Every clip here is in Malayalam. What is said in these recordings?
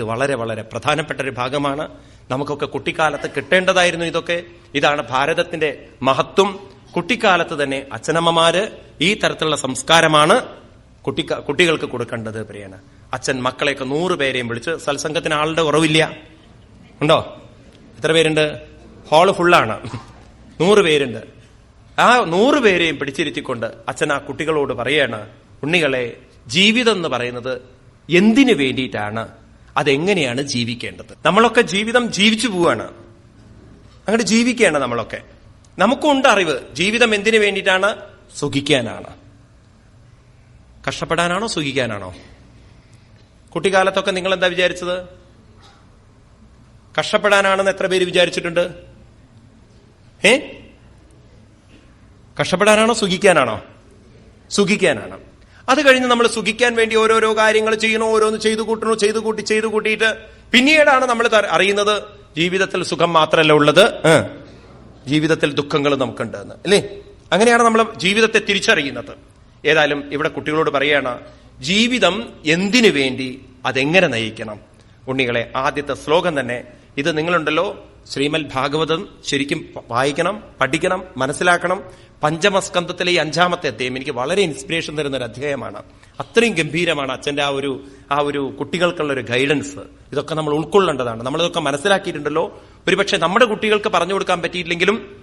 ഇത് വളരെ വളരെ പ്രധാനപ്പെട്ട ഒരു ഭാഗമാണ്. നമുക്കൊക്കെ കുട്ടിക്കാലത്ത് കിട്ടേണ്ടതായിരുന്നു ഇതൊക്കെ. ഇതാണ് ഭാരതത്തിന്റെ മഹത്വം. കുട്ടിക്കാലത്ത് തന്നെ അച്ഛനമ്മമാര് ഈ തരത്തിലുള്ള സംസ്കാരമാണ് കുട്ടി കുട്ടികൾക്ക് കൊടുക്കേണ്ടത് പ്രിയാണ് അച്ഛൻ മക്കളെയൊക്കെ നൂറ് പേരെയും വിളിച്ച് സത്സംഗത്തിന് ആളുടെ കുറവില്ല. ഉണ്ടോ? എത്ര പേരുണ്ട്? ഹാൾ ഫുള്ളാണ്. നൂറ് പേരുണ്ട്. ആ നൂറ് പേരെയും പിടിച്ചിരുത്തിക്കൊണ്ട് അച്ഛൻ ആ കുട്ടികളോട് പറയാണ് ഉണ്ണികളെ ജീവിതം എന്ന് പറയുന്നത് എന്തിനു വേണ്ടിയിട്ടാണ്? അതെങ്ങനെയാണ് ജീവിക്കേണ്ടത്? നമ്മളൊക്കെ ജീവിതം ജീവിച്ചു പോവാണ്. അങ്ങോട്ട് ജീവിക്കുകയാണ് നമ്മളൊക്കെ. നമുക്കുണ്ട് അറിവ്. ജീവിതം എന്തിനു വേണ്ടിയിട്ടാണ്? സുഖിക്കാനാണ്. കഷ്ടപ്പെടാനാണോ സുഖിക്കാനാണോ? കുട്ടിക്കാലത്തൊക്കെ നിങ്ങൾ എന്താ വിചാരിച്ചത്? കഷ്ടപ്പെടാനാണെന്ന് എത്ര പേര് വിചാരിച്ചിട്ടുണ്ട്? ഏ? കഷ്ടപ്പെടാനാണോ സുഖിക്കാനാണോ? സുഖിക്കാനാണ്. അത് കഴിഞ്ഞ് നമ്മൾ സുഖിക്കാൻ വേണ്ടി ഓരോരോ കാര്യങ്ങൾ ചെയ്യണോ ഓരോന്ന് ചെയ്തു കൂട്ടണോ ചെയ്തു കൂട്ടി ചെയ്തു കൂട്ടിയിട്ട് പിന്നീടാണ് നമ്മൾ അറിയുന്നത് ജീവിതത്തിൽ സുഖം മാത്രമല്ല ഉള്ളത്. ജീവിതത്തിൽ ദുഃഖങ്ങൾ നമുക്കുണ്ട് എന്ന്. അല്ലേ? അങ്ങനെയാണ് നമ്മൾ ജീവിതത്തെ തിരിച്ചറിയുന്നത്. ഏതായാലും ഇവിടെ കുട്ടികളോട് പറയാണ് ജീവിതം എന്തിനു വേണ്ടി അതെങ്ങനെ നയിക്കണം? ഉണ്ണികളെ ആദ്യത്തെ ശ്ലോകം തന്നെ ഇത് നിങ്ങളുണ്ടല്ലോ. ശ്രീമൽ ഭാഗവതം ശരിക്കും വായിക്കണം പഠിക്കണം മനസ്സിലാക്കണം. പഞ്ചമസ്കന്ധത്തിലെ ഈ അഞ്ചാമത്തെ അധ്യായം എനിക്ക് വളരെ ഇൻസ്പിറേഷൻ തരുന്ന ഒരു അധ്യായമാണ്. അത്രയും ഗംഭീരമാണ് അച്ഛന്റെ ആ ഒരു ആ ഒരു കുട്ടികൾക്കുള്ള ഒരു ഗൈഡൻസ് ഇതൊക്കെ നമ്മൾ ഉൾക്കൊള്ളേണ്ടതാണ്. നമ്മളിതൊക്കെ മനസ്സിലാക്കിയിട്ടുണ്ടല്ലോ. ഒരുപക്ഷെ നമ്മുടെ കുട്ടികൾക്ക് പറഞ്ഞു കൊടുക്കാൻ പറ്റിയില്ലെങ്കിലും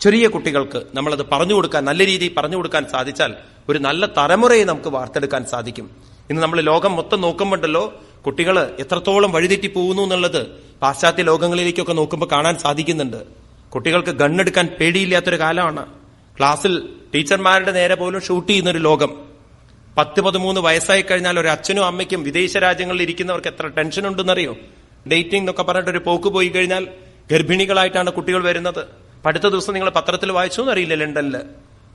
ചെറിയ കുട്ടികൾക്ക് നമ്മളത് പറഞ്ഞു കൊടുക്കാൻ നല്ല രീതിയിൽ പറഞ്ഞു കൊടുക്കാൻ സാധിച്ചാൽ ഒരു നല്ല തലമുറയെ നമുക്ക് വാർത്തെടുക്കാൻ സാധിക്കും. ഇന്ന് നമ്മൾ ലോകം മൊത്തം നോക്കുമ്പോണ്ടല്ലോ കുട്ടികൾ എത്രത്തോളം വഴിതെറ്റി പോകുന്നു എന്നുള്ളത് പാശ്ചാത്യ ലോകങ്ങളിലേക്കൊക്കെ നോക്കുമ്പോൾ കാണാൻ സാധിക്കുന്നുണ്ട്. കുട്ടികൾക്ക് ഗണ്ണെടുക്കാൻ പേടിയില്ലാത്തൊരു കാലമാണ്. ക്ലാസ്സിൽ ടീച്ചർമാരുടെ നേരെ പോലും ഷൂട്ട് ചെയ്യുന്നൊരു ലോകം. പത്ത് പതിമൂന്ന് വയസ്സായി കഴിഞ്ഞാൽ ഒരു അച്ഛനും അമ്മയ്ക്കും വിദേശ രാജ്യങ്ങളിൽ ഇരിക്കുന്നവർക്ക് എത്ര ടെൻഷൻ ഉണ്ടെന്നറിയോ? ഡേറ്റിംഗ് എന്നൊക്കെ പറഞ്ഞിട്ട് ഒരു പോക്ക് പോയി കഴിഞ്ഞാൽ ഗർഭിണികളായിട്ടാണ് കുട്ടികൾ വരുന്നത്. അടുത്ത ദിവസം നിങ്ങൾ പത്രത്തിൽ വായിച്ചു എന്നറിയില്ല ലണ്ടനിൽ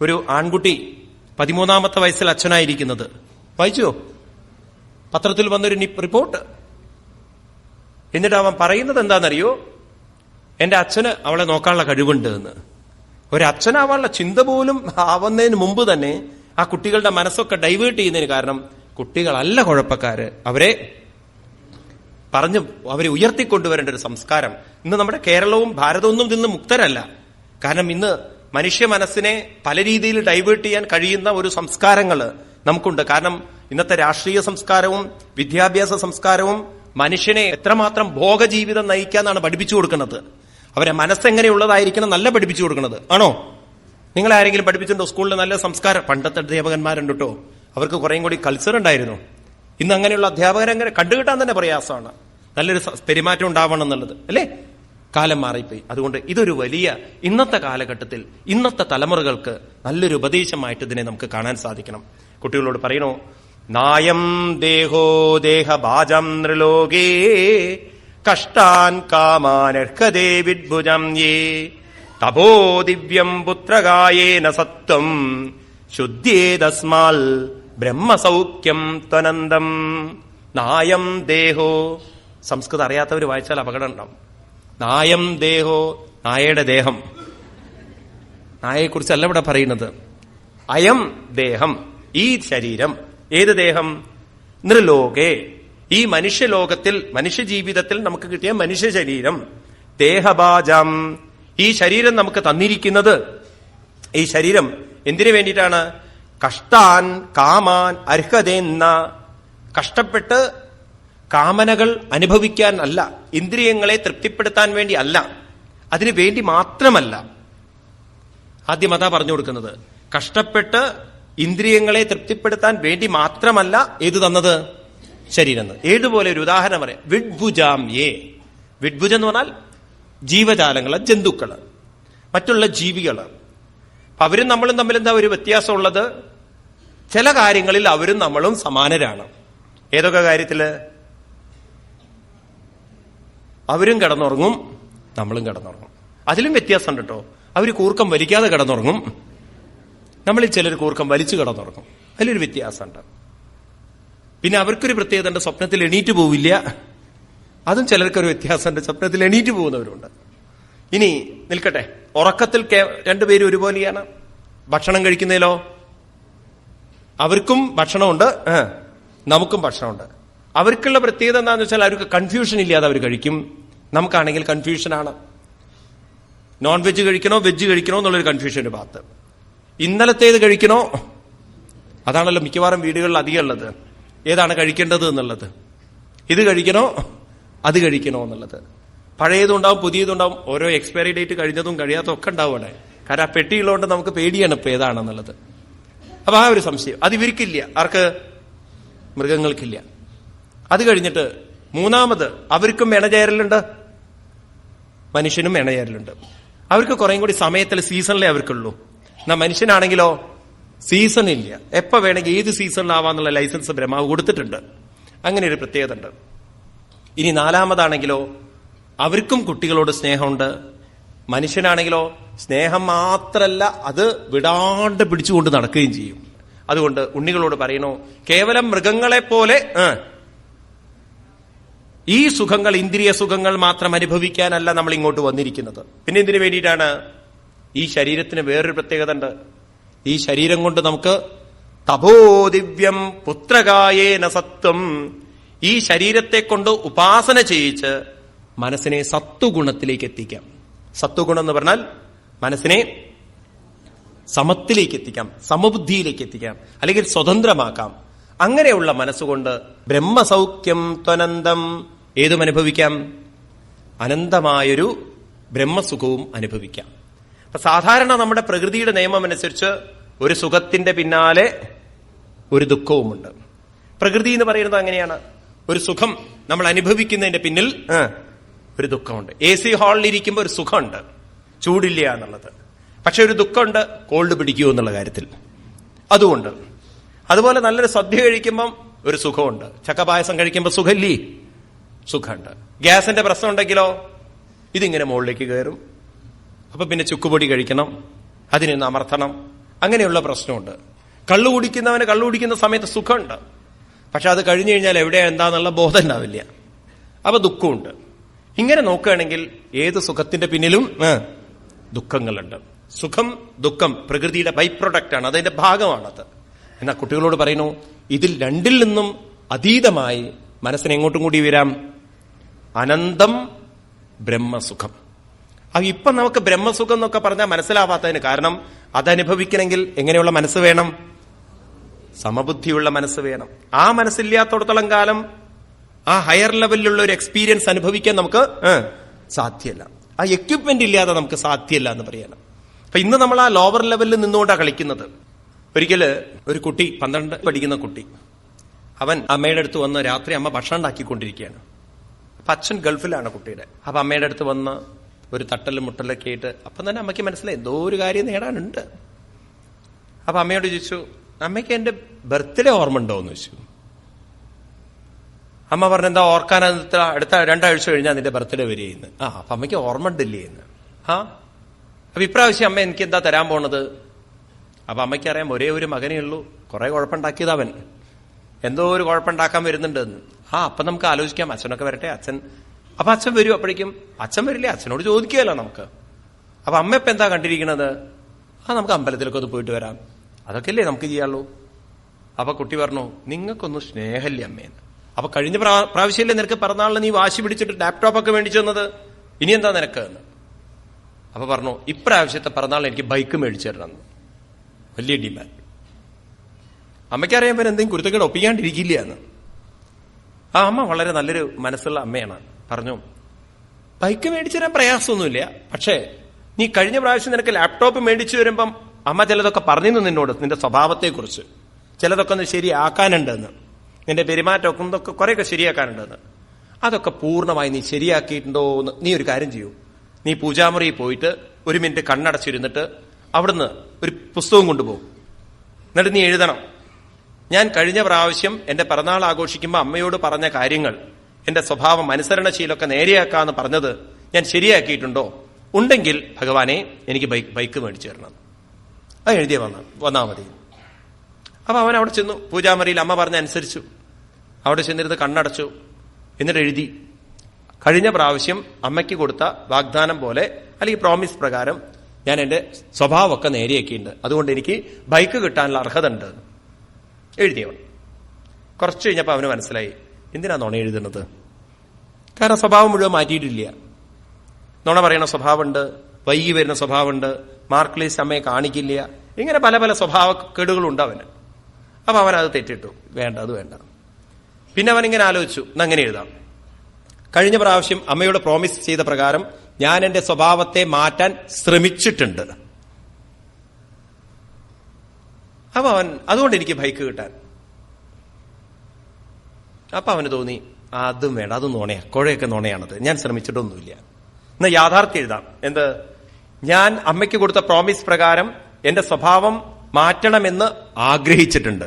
ഒരു ആൺകുട്ടി പതിമൂന്നാമത്തെ വയസ്സിൽ അച്ഛനായിരിക്കുന്നത്. വായിച്ചോ? പത്രത്തിൽ വന്നൊരു റിപ്പോർട്ട് എന്നിട്ട് അവൻ പറയുന്നത് എന്താണെന്നറിയോ? എന്റെ അച്ഛന് അവളെ നോക്കാനുള്ള കഴിവുണ്ട് എന്ന്. ഒരച്ഛനാവാനുള്ള ചിന്ത പോലും ആവുന്നതിന് മുമ്പ് തന്നെ ആ കുട്ടികളുടെ മനസ്സൊക്കെ ഡൈവേർട്ട് ചെയ്യുന്നതിന് കാരണം കുട്ടികളല്ല കുഴപ്പക്കാര്. അവരെ പറഞ്ഞു അവരെ ഉയർത്തിക്കൊണ്ടുവരേണ്ട ഒരു സംസ്കാരം. ഇന്ന് നമ്മുടെ കേരളവും ഇതിൽ നിന്ന് മുക്തരല്ല. കാരണം ഇന്ന് മനുഷ്യ മനസ്സിനെ പല രീതിയിൽ ഡൈവേർട്ട് ചെയ്യാൻ കഴിയുന്ന ഒരു സംസ്കാരങ്ങൾ നമുക്കുണ്ട്. കാരണം ഇന്നത്തെ രാഷ്ട്രീയ സംസ്കാരവും വിദ്യാഭ്യാസ സംസ്കാരവും മനുഷ്യനെ എത്രമാത്രം ഭോഗജീവിതം നയിക്കാന്നാണ് പഠിപ്പിച്ചു കൊടുക്കുന്നത്. അവരെ മനസ്സെങ്ങനെയുള്ളതായിരിക്കണം നല്ല പഠിപ്പിച്ചു കൊടുക്കുന്നത്. ആണോ? നിങ്ങൾ ആരെങ്കിലും പഠിപ്പിച്ചിട്ടുണ്ടോ സ്കൂളിൽ നല്ല സംസ്കാരം? പണ്ടത്തെ അധ്യാപകന്മാരുണ്ട് കേട്ടോ. അവർക്ക് കുറേയും കൂടി കൾച്ചർ ഉണ്ടായിരുന്നു. ഇന്ന് അങ്ങനെയുള്ള അധ്യാപകരെ കണ്ടുകിട്ടാൻ തന്നെ പ്രയാസമാണ്. നല്ലൊരു പെരുമാറ്റം ഉണ്ടാവണം എന്നുള്ളത്. അല്ലേ? കാലം മാറിപ്പോയി. അതുകൊണ്ട് ഇതൊരു വലിയ ഇന്നത്തെ കാലഘട്ടത്തിൽ ഇന്നത്തെ തലമുറകൾക്ക് നല്ലൊരു ഉപദേശമായിട്ട് ഇതിനെ നമുക്ക് കാണാൻ സാധിക്കണം. കുട്ടികളോട് പറയണോ? നായം ദേഹോ ദേഹഭാജം നൃലോകേ കഷ്ടാൻ കാമാനർഹതേ വിദ്ഭുജം യേ. തപോ ദിവ്യം പുത്രകായേന സത്വം. ശുദ്ധ്യേതസ്മാൽ ബ്രഹ്മസൗഖ്യം ത്വനന്തം. നായം ദേഹോ. സംസ്കൃതം അറിയാത്തവർ വായിച്ചാൽ അപകടം ഉണ്ടാവും. നായം ദേഹോ നായയുടെ ദേഹം. നായയെക്കുറിച്ചല്ല ഇവിടെ പറയുന്നത്. അയം ദേഹം ഈ ശരീരം. ഏത് ദേഹം? നൃലോകെ ഈ മനുഷ്യലോകത്തിൽ മനുഷ്യജീവിതത്തിൽ നമുക്ക് കിട്ടിയ മനുഷ്യ ശരീരം ദേഹബാജം ഈ ശരീരം നമുക്ക് തന്നിരിക്കുന്നത് ഈ ശരീരം എന്തിനു വേണ്ടിയിട്ടാണ്? കഷ്ടാൻ കാമാൻ അർഹതെന്ന. കഷ്ടപ്പെട്ട് കാമനകൾ അനുഭവിക്കാൻ അല്ല ഇന്ദ്രിയങ്ങളെ തൃപ്തിപ്പെടുത്താൻ വേണ്ടി അല്ല അതിനു വേണ്ടി മാത്രമല്ല. ആദ്യം അതാ പറഞ്ഞു കൊടുക്കുന്നത്. കഷ്ടപ്പെട്ട് ഇന്ദ്രിയങ്ങളെ തൃപ്തിപ്പെടുത്താൻ വേണ്ടി മാത്രമല്ല ഏത് തന്നത്? ശരീരം. ഏതുപോലെ ഒരു ഉദാഹരണം പറയാം. വിഡ്ഭുജാം ഏ വിഡ്ഭുജം എന്ന് പറഞ്ഞാൽ ജീവജാലങ്ങൾ ജന്തുക്കൾ മറ്റുള്ള ജീവികൾ. അപ്പൊ അവരും നമ്മളും തമ്മിൽ എന്താ ഒരു വ്യത്യാസമുള്ളത്? ചില കാര്യങ്ങളിൽ അവരും നമ്മളും സമാനരാണ്. ഏതൊക്കെ കാര്യത്തിൽ? അവരും കിടന്നുറങ്ങും നമ്മളും കിടന്നുറങ്ങും. അതിലും വ്യത്യാസമുണ്ട് കേട്ടോ. അവർ കൂർക്കം വലിക്കാതെ കിടന്നുറങ്ങും നമ്മളിൽ ചിലർ കൂർക്കം വലിച്ചു കിടന്നുറങ്ങും. അതിലൊരു വ്യത്യാസമുണ്ട്. പിന്നെ അവർക്കൊരു പ്രത്യേകത ഉണ്ട് സ്വപ്നത്തിൽ എണീറ്റ് പോവില്ല. അതും ചിലർക്കൊരു വ്യത്യാസമുണ്ട്. സ്വപ്നത്തിൽ എണീറ്റ് പോകുന്നവരുണ്ട്. ഇനി നിൽക്കട്ടെ. ഉറക്കത്തിൽ രണ്ടുപേരും ഒരുപോലെയാണ്. ഭക്ഷണം കഴിക്കുന്നതിലോ? അവർക്കും ഭക്ഷണമുണ്ട്. നമുക്കും ഭക്ഷണമുണ്ട്. അവർക്കുള്ള പ്രത്യേകത എന്താണെന്ന് വെച്ചാൽ അവർക്ക് കൺഫ്യൂഷൻ ഇല്ലാതെ അവർ കഴിക്കും. നമുക്കാണെങ്കിൽ കൺഫ്യൂഷനാണ് നോൺ വെജ് കഴിക്കണോ വെജ് കഴിക്കണോ എന്നുള്ളൊരു കൺഫ്യൂഷന്റെ ഭാഗത്ത്. ഇന്നലത്തേത് കഴിക്കണോ? അതാണല്ലോ മിക്കവാറും വീടുകളിൽ അധികം ഉള്ളത്. ഏതാണ് കഴിക്കേണ്ടത് എന്നുള്ളത്. ഇത് കഴിക്കണോ? അത് കഴിക്കണോ എന്നുള്ളത്. പഴയതുണ്ടാവും പുതിയതുണ്ടാവും ഓരോ എക്സ്പയറി ഡേറ്റ് കഴിഞ്ഞതും കഴിയാത്തതും ഒക്കെ ഉണ്ടാവും അവിടെ. കാരണം ആ പെട്ടിയുള്ളതുകൊണ്ട് നമുക്ക് പേടിയാണ് ഇപ്പൊ ഏതാണെന്നുള്ളത്. അപ്പൊ ആ ഒരു സംശയം. അത് ഇവർക്കില്ല. ആർക്ക്? മൃഗങ്ങൾക്കില്ല. അത് കഴിഞ്ഞിട്ട് മൂന്നാമത് അവർക്കും ഇണചേരലുണ്ട് മനുഷ്യനും ഇണചേരലുണ്ട് അവർക്ക് കുറേ കൂടി സമയത്തിൽ സീസണിലേ അവർക്കുള്ളൂ. എന്നാ മനുഷ്യനാണെങ്കിലോ? സീസൺ ഇല്ല. എപ്പോ വേണമെങ്കിൽ ഏത് സീസണിലാവാന്നുള്ള ലൈസൻസ് ബ്രഹ്മാവ് കൊടുത്തിട്ടുണ്ട്. അങ്ങനെ ഒരു പ്രത്യേകത ഉണ്ട്. ഇനി നാലാമതാണെങ്കിലോ അവർക്കും കുട്ടികളോട് സ്നേഹമുണ്ട്. മനുഷ്യനാണെങ്കിലോ സ്നേഹം മാത്രല്ല അത് വിടാണ്ട് പിടിച്ചുകൊണ്ട് നടക്കുകയും ചെയ്യും. അതുകൊണ്ട് ഉണ്ണികളോട് പറയണോ കേവലം മൃഗങ്ങളെ പോലെ ഈ സുഖങ്ങൾ ഇന്ദ്രിയ സുഖങ്ങൾ മാത്രം അനുഭവിക്കാനല്ല നമ്മൾ ഇങ്ങോട്ട് വന്നിരിക്കുന്നത്. പിന്നെ എന്തിനു വേണ്ടിയിട്ടാണ് ഈ ശരീരത്തിന് വേറൊരു പ്രത്യേകത ഉണ്ട്? ഈ ശരീരം കൊണ്ട് നമുക്ക് തപോദിവ്യം പുത്രകായേന സത്വം. ഈ ശരീരത്തെ കൊണ്ട് ഉപാസന ചെയ്യിച്ച് മനസ്സിനെ സത്വഗുണത്തിലേക്ക് എത്തിക്കാം. സത്വഗുണം എന്ന് പറഞ്ഞാൽ മനസ്സിനെ സമത്തിലേക്ക് എത്തിക്കാം സമബുദ്ധിയിലേക്ക് എത്തിക്കാം അല്ലെങ്കിൽ സ്വതന്ത്രമാക്കാം. അങ്ങനെയുള്ള മനസ്സുകൊണ്ട് ബ്രഹ്മസൗഖ്യം ത്വനന്തം ഏതും അനുഭവിക്കാം അനന്തമായൊരു ബ്രഹ്മസുഖവും അനുഭവിക്കാം. സാധാരണ നമ്മുടെ പ്രകൃതിയുടെ നിയമം അനുസരിച്ച് ഒരു സുഖത്തിന്റെ പിന്നാലെ ഒരു ദുഃഖവുമുണ്ട്. പ്രകൃതി എന്ന് പറയുന്നത് അങ്ങനെയാണ്. ഒരു സുഖം നമ്മൾ അനുഭവിക്കുന്നതിന്റെ പിന്നിൽ ഒരു ദുഃഖമുണ്ട്. എ സി ഹാളിൽ ഇരിക്കുമ്പോൾ ഒരു സുഖമുണ്ട്. ചൂടില്ല എന്നുള്ളത്. പക്ഷെ ഒരു ദുഃഖമുണ്ട് കോൾഡ് പിടിക്കൂ എന്നുള്ള കാര്യത്തിൽ. അതുകൊണ്ട്. അതുപോലെ നല്ലൊരു സദ്യ കഴിക്കുമ്പം ഒരു സുഖമുണ്ട്. ചക്കപായസം കഴിക്കുമ്പോൾ സുഖമില്ലേ? സുഖമുണ്ട്. ഗ്യാസിന്റെ പ്രശ്നം ഉണ്ടെങ്കിലോ? ഇതിങ്ങനെ മുകളിലേക്ക് കയറും. അപ്പൊ പിന്നെ ചുക്കുപൊടി കഴിക്കണം അതിനൊന്ന് അമർത്തണം. അങ്ങനെയുള്ള പ്രശ്നമുണ്ട്. കള്ളു കുടിക്കുന്നവന് കള്ളു കുടിക്കുന്ന സമയത്ത് സുഖമുണ്ട്. പക്ഷെ അത് കഴിഞ്ഞു കഴിഞ്ഞാൽ എവിടെയാ എന്താന്നുള്ള ബോധം ഉണ്ടാവില്ല അപ്പൊ ദുഃഖമുണ്ട്. ഇങ്ങനെ നോക്കുകയാണെങ്കിൽ ഏത് സുഖത്തിന്റെ പിന്നിലും ദുഃഖങ്ങളുണ്ട്. സുഖം ദുഃഖം പ്രകൃതിയുടെ ബൈ പ്രൊഡക്റ്റ് ആണ്. അതിന്റെ ഭാഗമാണത്. എന്നാൽ കുട്ടികളോട് പറയുന്നു ഇതിൽ രണ്ടിൽ നിന്നും അതീതമായി മനസ്സിനെങ്ങോട്ടും കൂടി വരാം? അനന്തം ബ്രഹ്മസുഖം. അത് ഇപ്പൊ നമുക്ക് ബ്രഹ്മസുഖം എന്നൊക്കെ പറഞ്ഞാൽ മനസ്സിലാവാത്തതിന് കാരണം അതനുഭവിക്കണമെങ്കിൽ എങ്ങനെയുള്ള മനസ്സ് വേണം? സമബുദ്ധിയുള്ള മനസ്സ് വേണം. ആ മനസ്സില്ലാത്തടത്തോളം കാലം ആ ഹയർ ലെവലിലുള്ള ഒരു എക്സ്പീരിയൻസ് അനുഭവിക്കാൻ നമുക്ക് സാധ്യമല്ല ആ എക്യുപ്മെന്റ് ഇല്ലാതെ നമുക്ക് സാധ്യമല്ല എന്ന് പറയണം അപ്പൊ ഇന്ന് നമ്മൾ ആ ലോവർ ലെവലിൽ നിന്നുകൊണ്ടാണ് കളിക്കുന്നത്. ഒരിക്കൽ ഒരു കുട്ടി പന്ത്രണ്ട് പഠിക്കുന്ന കുട്ടി അവൻ അമ്മയുടെ അടുത്ത് വന്ന് രാത്രി അമ്മ ഭക്ഷണം ഉണ്ടാക്കിക്കൊണ്ടിരിക്കുകയാണ്. അപ്പൊ അച്ഛൻ ഗൾഫിലാണ് കുട്ടിയുടെ. അപ്പൊ അമ്മയുടെ അടുത്ത് വന്ന് ഒരു തട്ടലും മുട്ടലൊക്കെ ആയിട്ട്. അപ്പൊ തന്നെ അമ്മയ്ക്ക് മനസ്സിലായി എന്തോ ഒരു കാര്യം നേടാനുണ്ട്. അപ്പൊ അമ്മയോട് ചോദിച്ചു അമ്മയ്ക്ക് എന്റെ ബർത്ത്ഡേ ഓർമ്മ ഉണ്ടോ? എന്ന് ചോദിച്ചു. അമ്മ പറഞ്ഞു എന്താ അടുത്ത അടുത്ത രണ്ടാഴ്ച കഴിഞ്ഞാൽ നിന്റെ ബർത്ത്ഡേ വരികയെന്ന് ആ അപ്പൊ അമ്മയ്ക്ക് ഓർമ്മ ഉണ്ടല്ലേ എന്ന് ആ അപ്പൊ ഇപ്രാവശ്യം അമ്മ എനിക്ക് എന്താ തരാൻ പോണത്? അപ്പൊ അമ്മയ്ക്കറിയാം ഒരേ ഒരു മകനേ ഉള്ളൂ. കുറെ കുഴപ്പമുണ്ടാക്കിയത് അവൻ. എന്തോ ഒരു കുഴപ്പമുണ്ടാക്കാൻ വരുന്നുണ്ടെന്ന് ആ അപ്പൊ നമുക്ക് ആലോചിക്കാം. അച്ഛനൊക്കെ വരട്ടെ. അച്ഛൻ അപ്പൊ അച്ഛൻ വരും അപ്പോഴേക്കും. അച്ഛൻ വരില്ലേ? അച്ഛനോട് ചോദിക്കുകയല്ലോ നമുക്ക്. അപ്പൊ അമ്മ ഇപ്പൊ എന്താ കണ്ടിരിക്കണത്? ആ നമുക്ക് അമ്പലത്തിലൊക്കെ ഒന്ന് പോയിട്ട് വരാം. അതൊക്കെ അല്ലേ നമുക്ക് ചെയ്യാള്ളൂ അപ്പൊ കുട്ടി പറഞ്ഞു നിങ്ങൾക്കൊന്നും സ്നേഹമില്ല അമ്മേന്ന്. അപ്പൊ കഴിഞ്ഞ പ്രാ- പ്രാവശ്യമല്ലേ നിനക്ക് പിറന്നാളിന് നീ വാശി പിടിച്ചിട്ട് ലാപ്ടോപ്പ് ഒക്കെ മേടിച്ചു തന്നത്? ഇനി എന്താ നിനക്ക് എന്ന് അപ്പൊ പറഞ്ഞു ഇപ്രാവശ്യത്തെ പിറന്നാളിന് എനിക്ക് ബൈക്ക് മേടിച്ചു തരണം. വലിയ ഡിമാൻഡ് അമ്മയ്ക്കറിയാൻ പേര് എന്തെങ്കിലും കുരുത്തക്കേട് ഒപ്പിക്കാണ്ടിരിക്കില്ല എന്ന്. ആ അമ്മ വളരെ നല്ലൊരു മനസ്സുള്ള അമ്മയാണ്. പറഞ്ഞു ബൈക്ക് മേടിച്ചു തരാൻ പ്രയാസമൊന്നുമില്ല. പക്ഷേ നീ കഴിഞ്ഞ പ്രാവശ്യം നിനക്ക് ലാപ്ടോപ്പ് മേടിച്ചു വരുമ്പം അമ്മ ചിലതൊക്കെ പറഞ്ഞിരുന്നു നിന്നോട് നിന്റെ സ്വഭാവത്തെക്കുറിച്ച്. ചിലതൊക്കെ ഒന്ന് ശരിയാക്കാനുണ്ടെന്ന്. നിന്റെ പെരുമാറ്റമൊക്കെ ഇതൊക്കെ കുറെയൊക്കെ ശരിയാക്കാനുണ്ടെന്ന്. അതൊക്കെ പൂർണമായി നീ ശരിയാക്കിയിട്ടുണ്ടോ എന്ന് നീ ഒരു കാര്യം ചെയ്യൂ. നീ പൂജാമുറിയിൽ പോയിട്ട് ഒരു മിനിറ്റ് കണ്ണടച്ചിരുന്നിട്ട് അവിടുന്ന് ഒരു പുസ്തകം കൊണ്ടുപോകും. എന്നിട്ട് നീ എഴുതണം. ഞാൻ കഴിഞ്ഞ പ്രാവശ്യം എന്റെ പിറന്നാൾ ആഘോഷിക്കുമ്പോൾ അമ്മയോട് പറഞ്ഞ കാര്യങ്ങൾ എന്റെ സ്വഭാവം അനുസരണശീലമൊക്കെ നേരെയാക്കാന്ന് പറഞ്ഞത് ഞാൻ ശരിയാക്കിയിട്ടുണ്ടോ? ഉണ്ടെങ്കിൽ ഭഗവാനെ എനിക്ക് ബൈക്ക് ബൈക്ക് മേടിച്ചു തരണം. അത് എഴുതിയ വന്ന വന്നാൽ മതി. അപ്പൊ അവൻ അവിടെ ചെന്നു. പൂജാമറിയിൽ അമ്മ പറഞ്ഞ അനുസരിച്ചു. അവിടെ ചെന്നിരുന്ന് കണ്ണടച്ചു. എന്നിട്ട് എഴുതി. കഴിഞ്ഞ പ്രാവശ്യം അമ്മയ്ക്ക് കൊടുത്ത വാഗ്ദാനം പോലെ അല്ലെങ്കിൽ പ്രോമിസ് പ്രകാരം ഞാൻ എന്റെ സ്വഭാവമൊക്കെ നേരെയൊക്കെയുണ്ട് അതുകൊണ്ട് എനിക്ക് ബൈക്ക് കിട്ടാനുള്ള അർഹത ഉണ്ട് എഴുതിയവൻ. കുറച്ച് കഴിഞ്ഞപ്പോൾ അവന് മനസ്സിലായി. എന്തിനാ നുണ എഴുതുന്നത്? കാരണം സ്വഭാവം മുഴുവൻ മാറ്റിയിട്ടില്ല. നുണ പറയുന്ന സ്വഭാവമുണ്ട് വൈകി വരുന്ന സ്വഭാവമുണ്ട് മാർക്ക് ലിസ്റ്റ് അമ്മയെ കാണിക്കില്ല. ഇങ്ങനെ പല പല സ്വഭാവ കേടുകളുണ്ട് അവന്. അപ്പൊ അവൻ അത് തെറ്റിട്ടു. വേണ്ട അത് വേണ്ട. പിന്നെ അവൻ ഇങ്ങനെ ആലോചിച്ചു. അങ്ങനെ എഴുതാം. കഴിഞ്ഞ പ്രാവശ്യം അമ്മയോട് പ്രോമിസ് ചെയ്ത പ്രകാരം ഞാൻ എന്റെ സ്വഭാവത്തെ മാറ്റാൻ ശ്രമിച്ചിട്ടുണ്ട്. അപ്പൊ അവൻ അതുകൊണ്ട് എനിക്ക് ബൈക്ക് കിട്ടാൻ. അപ്പൊ അവന് തോന്നി "ആ, അതും വേണ്ട അതും നോണയാ കുഴയൊക്കെ നോണയാണത്. ഞാൻ ശ്രമിച്ചിട്ടൊന്നുമില്ല. എന്നാ യാഥാർത്ഥ്യം എഴുതാം. എന്ത്? ഞാൻ അമ്മയ്ക്ക് കൊടുത്ത പ്രോമിസ് പ്രകാരം എന്റെ സ്വഭാവം മാറ്റണമെന്ന് ആഗ്രഹിച്ചിട്ടുണ്ട്.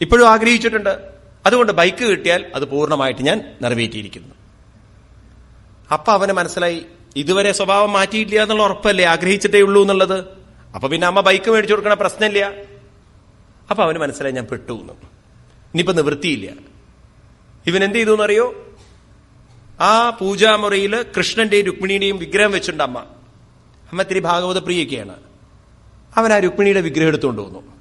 ഇപ്പോഴും ആഗ്രഹിച്ചിട്ടുണ്ട്. അതുകൊണ്ട് ബൈക്ക് കിട്ടിയാൽ അത് പൂർണമായിട്ട് ഞാൻ നിറവേറ്റിയിരിക്കുന്നു. അപ്പൊ അവന് മനസ്സിലായി ഇതുവരെ സ്വഭാവം മാറ്റിയിട്ടില്ല എന്നുള്ള ഉറപ്പല്ലേ ആഗ്രഹിച്ചിട്ടേ ഉള്ളൂ എന്നുള്ളത്? അപ്പൊ പിന്നെ അമ്മ ബൈക്ക് മേടിച്ചു കൊടുക്കണ പ്രശ്നമില്ല. അപ്പൊ അവന് മനസ്സിലായി ഞാൻ പെട്ടു എന്ന് ഇനിയിപ്പോ നിവൃത്തിയില്ല. ഇവൻ എന്ത് ചെയ്തു എന്നറിയോ? ആ പൂജാമുറിയിൽ കൃഷ്ണന്റെയും രുക്മിണിയുടെയും വിഗ്രഹം വെച്ചിട്ടുണ്ട് അമ്മ. അമ്മ ഇത്തിരി ഭാഗവത പ്രിയൊക്കെയാണ് അവൻ ആ രുക്മിണിയുടെ വിഗ്രഹം എടുത്തുകൊണ്ട് വന്നു.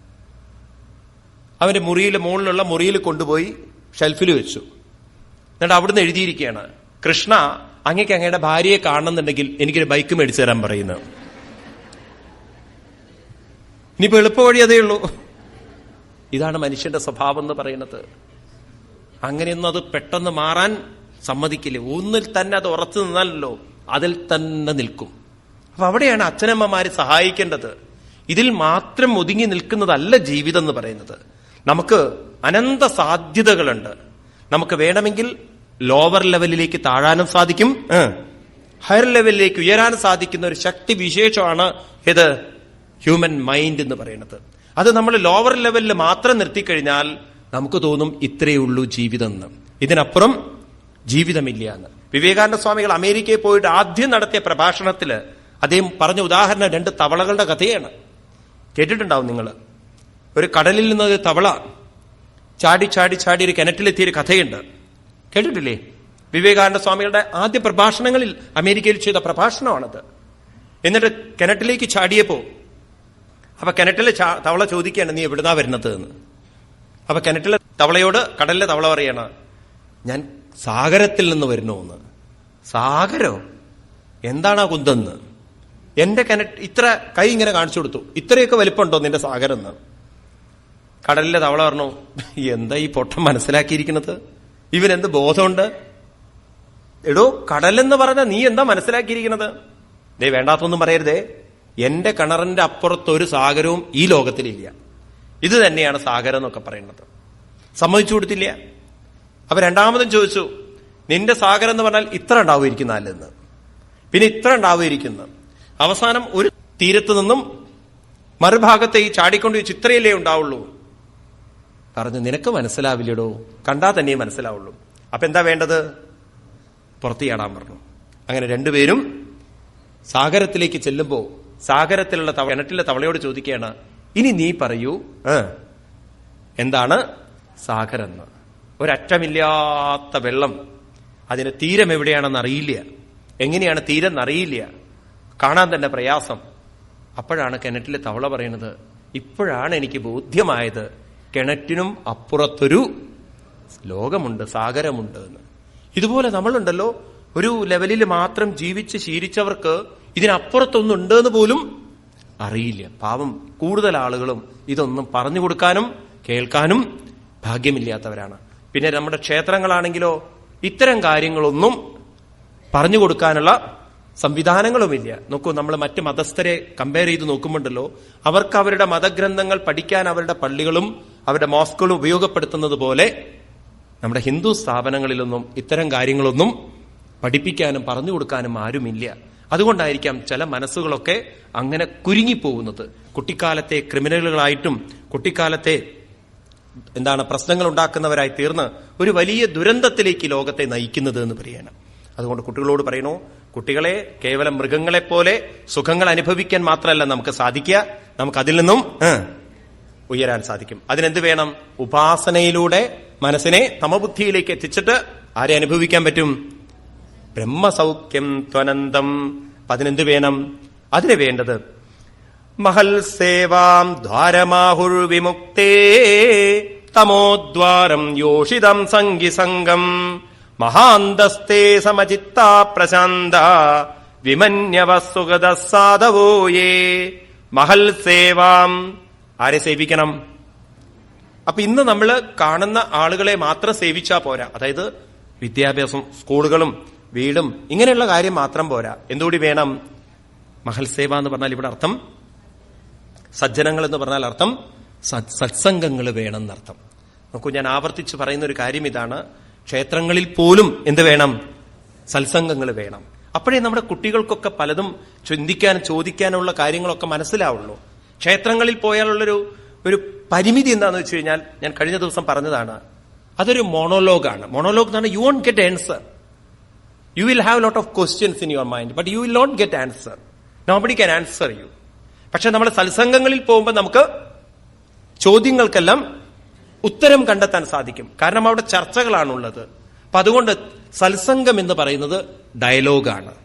അവന്റെ മുറിയിൽ മുകളിലുള്ള മുറിയിൽ കൊണ്ടുപോയി ഷെൽഫിൽ വെച്ചു. എന്നിട്ട് അവിടുന്ന് എഴുതിയിരിക്കുകയാണ് കൃഷ്ണ അങ്ങേക്ക് അങ്ങയുടെ ഭാര്യയെ കാണണമെന്നുണ്ടെങ്കിൽ എനിക്കൊരു ബൈക്ക് മേടിച്ചു തരാൻ പറയുന്നു. ഇനിയിപ്പോ എളുപ്പ വഴി അതേ ഉള്ളൂ. ഇതാണ് മനുഷ്യന്റെ സ്വഭാവം എന്ന് പറയുന്നത്. അങ്ങനെയൊന്നും അത് പെട്ടെന്ന് മാറാൻ സമ്മതിക്കില്ല. ഒന്നിൽ തന്നെ അത് ഉറച്ചു നിന്നാലല്ലോ അതിൽ തന്നെ നിൽക്കും. അപ്പൊ അവിടെയാണ് അച്ഛനമ്മമാര് സഹായിക്കേണ്ടത്. ഇതിൽ മാത്രം ഒതുങ്ങി നിൽക്കുന്നതല്ല ജീവിതം എന്ന് പറയുന്നത്. നമുക്ക് അനന്ത സാധ്യതകളുണ്ട്. നമുക്ക് വേണമെങ്കിൽ ലോവർ ലെവലിലേക്ക് താഴാനും സാധിക്കും. ഹയർ ലെവലിലേക്ക് ഉയരാനും സാധിക്കുന്ന ഒരു ശക്തി വിശേഷമാണ് ഇത് ഹ്യൂമൻ മൈൻഡ് എന്ന് പറയുന്നത്. അത് നമ്മൾ ലോവർ ലെവലിൽ മാത്രം നിർത്തിക്കഴിഞ്ഞാൽ നമുക്ക് തോന്നും ഇത്രയേ ഉള്ളൂ ജീവിതം എന്ന് ഇതിനപ്പുറം ജീവിതമില്ല എന്ന്. വിവേകാനന്ദ സ്വാമികൾ അമേരിക്കയിൽ പോയിട്ട് ആദ്യം നടത്തിയ പ്രഭാഷണത്തിൽ അദ്ദേഹം പറഞ്ഞ ഉദാഹരണം രണ്ട് തവളകളുടെ കഥയാണ്. കേട്ടിട്ടുണ്ടാവും നിങ്ങൾ ഒരു കടലിൽ നിന്ന് ഒരു തവള ചാടി ചാടി ചാടി ഒരു കിണറ്റിലെത്തിയ ഒരു കഥയുണ്ട്. കേട്ടിട്ടില്ലേ? വിവേകാനന്ദ സ്വാമികളുടെ ആദ്യ പ്രഭാഷണങ്ങളിൽ അമേരിക്കയിൽ ചെയ്ത പ്രഭാഷണമാണത്. എന്നിട്ട് കിണറ്റിലേക്ക് ചാടിയപ്പോ അപ്പൊ കിണറ്റിലെ തവള ചോദിക്കുകയാണ് നീ എവിടുന്നാ വരുന്നത്? എന്ന്. അപ്പൊ കിണറ്റിലെ തവളയോട് കടലിലെ തവള പറയണ ഞാൻ സാഗരത്തിൽ നിന്ന് വരുന്നു എന്ന് സാഗരോ? എന്താണ് ആ കുന്തെന്ന്? എന്റെ കിണറ്റ് ഇത്ര കൈ ഇങ്ങനെ കാണിച്ചു കൊടുത്തു. ഇത്രയൊക്കെ വലിപ്പമുണ്ടോ നിന്റെ സാഗരം എന്ന് കടലിലെ തവള പറഞ്ഞു എന്താ ഈ പൊട്ടം മനസ്സിലാക്കിയിരിക്കുന്നത്? ഇവനെന്ത് ബോധമുണ്ട്? എടോ കടലെന്ന് പറഞ്ഞ നീ എന്താ മനസ്സിലാക്കിയിരിക്കുന്നത്? ദേ വേണ്ടാത്തൊന്നും പറയരുതേ. എന്റെ കിണറിന്റെ അപ്പുറത്തൊരു സാഗരവും ഈ ലോകത്തിലില്ല. ഇത് തന്നെയാണ് സാഗരം എന്നൊക്കെ പറയുന്നത്. സമ്മതിച്ചു കൊടുത്തില്ല. അപ്പൊ രണ്ടാമതും ചോദിച്ചു നിന്റെ സാഗരം എന്ന് പറഞ്ഞാൽ ഇത്ര ഉണ്ടാവുമായിരിക്കുന്ന അല്ലെന്ന് പിന്നെ ഇത്ര ഉണ്ടാവുമായിരിക്കുന്നു. അവസാനം ഒരു തീരത്ത് നിന്നും മറുഭാഗത്തെ ഈ ചാടിക്കൊണ്ട് വെച്ച് ഇത്രയല്ലേ ഉണ്ടാവുള്ളൂ. പറഞ്ഞു നിനക്ക് മനസ്സിലാവില്ലടോ. കണ്ടാൽ തന്നെ മനസ്സിലാവുള്ളൂ. അപ്പൊ എന്താ വേണ്ടത്? പുറത്തു ചാടാൻ പറഞ്ഞു. അങ്ങനെ രണ്ടുപേരും സാഗരത്തിലേക്ക് ചെല്ലുമ്പോൾ സാഗരത്തിലുള്ള കിണറ്റിലെ തവളയോട് ചോദിക്കുകയാണ് ഇനി നീ പറയൂ എന്താണ് സാഗരെന്ന്? ഒരറ്റമില്ലാത്ത വെള്ളം അതിന് തീരം എവിടെയാണെന്ന് അറിയില്ല. എങ്ങനെയാണ് തീരം എന്നറിയില്ല. കാണാൻ തന്നെ പ്രയാസം. അപ്പോഴാണ് കിണറ്റിലെ തവള പറയുന്നത് ഇപ്പോഴാണ് എനിക്ക് ബോധ്യമായത് കിണറ്റിനും അപ്പുറത്തൊരു ലോകമുണ്ട് സാഗരമുണ്ട് എന്ന്. ഇതുപോലെ നമ്മളുണ്ടല്ലോ. ഒരു ലെവലിൽ മാത്രം ജീവിച്ച് ശീലിച്ചവർക്ക് ഇതിനപ്പുറത്തൊന്നുണ്ടെന്ന് പോലും അറിയില്ല. പാവം കൂടുതൽ ആളുകളും ഇതൊന്നും പറഞ്ഞു കൊടുക്കാനും കേൾക്കാനും ഭാഗ്യമില്ലാത്തവരാണ്. പിന്നെ നമ്മുടെ ക്ഷേത്രങ്ങളാണെങ്കിലോ ഇത്തരം കാര്യങ്ങളൊന്നും പറഞ്ഞു കൊടുക്കാനുള്ള സംവിധാനങ്ങളുമില്ല. നോക്കൂ നമ്മൾ മറ്റ് മതസ്ഥരെ കമ്പയർ ചെയ്ത് നോക്കുമ്പോണ്ടല്ലോ അവർക്ക് അവരുടെ മതഗ്രന്ഥങ്ങൾ പഠിക്കാൻ അവരുടെ പള്ളികളും അവരുടെ മോസ്കുകളും ഉപയോഗപ്പെടുത്തുന്നത് പോലെ നമ്മുടെ ഹിന്ദു സ്ഥാപനങ്ങളിലൊന്നും ഇത്തരം കാര്യങ്ങളൊന്നും പഠിപ്പിക്കാനും പറഞ്ഞു കൊടുക്കാനും ആരുമില്ല. അതുകൊണ്ടായിരിക്കാം ചില മനസ്സുകളൊക്കെ അങ്ങനെ കുരുങ്ങിപ്പോകുന്നത്. കുട്ടിക്കാലത്തെ ക്രിമിനലുകളായിട്ടും കുട്ടിക്കാലത്തെ എന്താണ് പ്രശ്നങ്ങൾ ഉണ്ടാക്കുന്നവരായി തീർന്ന് ഒരു വലിയ ദുരന്തത്തിലേക്ക് ലോകത്തെ നയിക്കുന്നത് എന്ന് പറയണം അതുകൊണ്ട് കുട്ടികളോട് പറയണോ കുട്ടികളെ കേവലം മൃഗങ്ങളെപ്പോലെ സുഖങ്ങൾ അനുഭവിക്കാൻ മാത്രമല്ല നമുക്ക് സാധിക്കുക നമുക്ക് അതിൽ നിന്നും ഉയരാൻ സാധിക്കും. അതിനെന്ത് വേണം? ഉപാസനയിലൂടെ മനസ്സിനെ തമബുദ്ധിയിലേക്ക് എത്തിച്ചിട്ട് ആരെ അനുഭവിക്കാൻ പറ്റും? ബ്രഹ്മസൗഖ്യം ത്വനന്തം. പതിനെന്ത് വേണം. അതിന് വേണ്ടത് മഹൽ സേവാം ദ്വാരമാഹുർ വിമുക്തേ. തമോദ്വാരം യോഷിതം സംഗി സംഗം മഹാന്തസ്തേ സമചിത്ത പ്രശാന്ത. വിമന്യവ സുഗത സാധവോ മഹൽ സേവാം ആരെ സേവിക്കണം? അപ്പൊ ഇന്ന് നമ്മൾ കാണുന്ന ആളുകളെ മാത്രം സേവിച്ചാ പോരാ. അതായത് വിദ്യാഭ്യാസം സ്കൂളുകളും വീടും ഇങ്ങനെയുള്ള കാര്യം മാത്രം പോരാ. എന്തുകൂടി വേണം? മഹൽ സേവ എന്ന് പറഞ്ഞാൽ ഇവിടെ അർത്ഥം സജ്ജനങ്ങൾ എന്ന് പറഞ്ഞാൽ അർത്ഥം സത്സംഗങ്ങൾ വേണം എന്നർത്ഥം നോക്കൂ ഞാൻ ആവർത്തിച്ച് പറയുന്ന ഒരു കാര്യം ഇതാണ്. ക്ഷേത്രങ്ങളിൽ പോലും എന്ത് വേണം? സത്സംഗങ്ങൾ വേണം. അപ്പോഴേ നമ്മുടെ കുട്ടികൾക്കൊക്കെ പലതും ചിന്തിക്കാനും ചോദിക്കാനുള്ള കാര്യങ്ങളൊക്കെ മനസ്സിലാവുള്ളൂ. ക്ഷേത്രങ്ങളിൽ പോയാലുള്ളൊരു ഒരു പരിമിതി എന്താണെന്ന് വെച്ച് കഴിഞ്ഞാൽ ഞാൻ കഴിഞ്ഞ ദിവസം പറഞ്ഞതാണ്. അതൊരു മോണോലോഗാണ് മോണോലോഗ് എന്ന് പറഞ്ഞാൽ you won't get answer you will have lot of questions in your mind but you will not get answer nobody can answer you പക്ഷെ നമ്മൾ സത്സംഗങ്ങളിൽ പോകുമ്പോൾ നമുക്ക് ചോദ്യങ്ങൾക്കെല്ലാം ഉത്തരം കണ്ടെത്താൻ സാധിക്കും. കാരണം അവിടെ ചർച്ചകളാണുള്ളത്. അപ്പൊ അതുകൊണ്ട് സത്സംഗം എന്ന് പറയുന്നത് ഡയലോഗാണ്.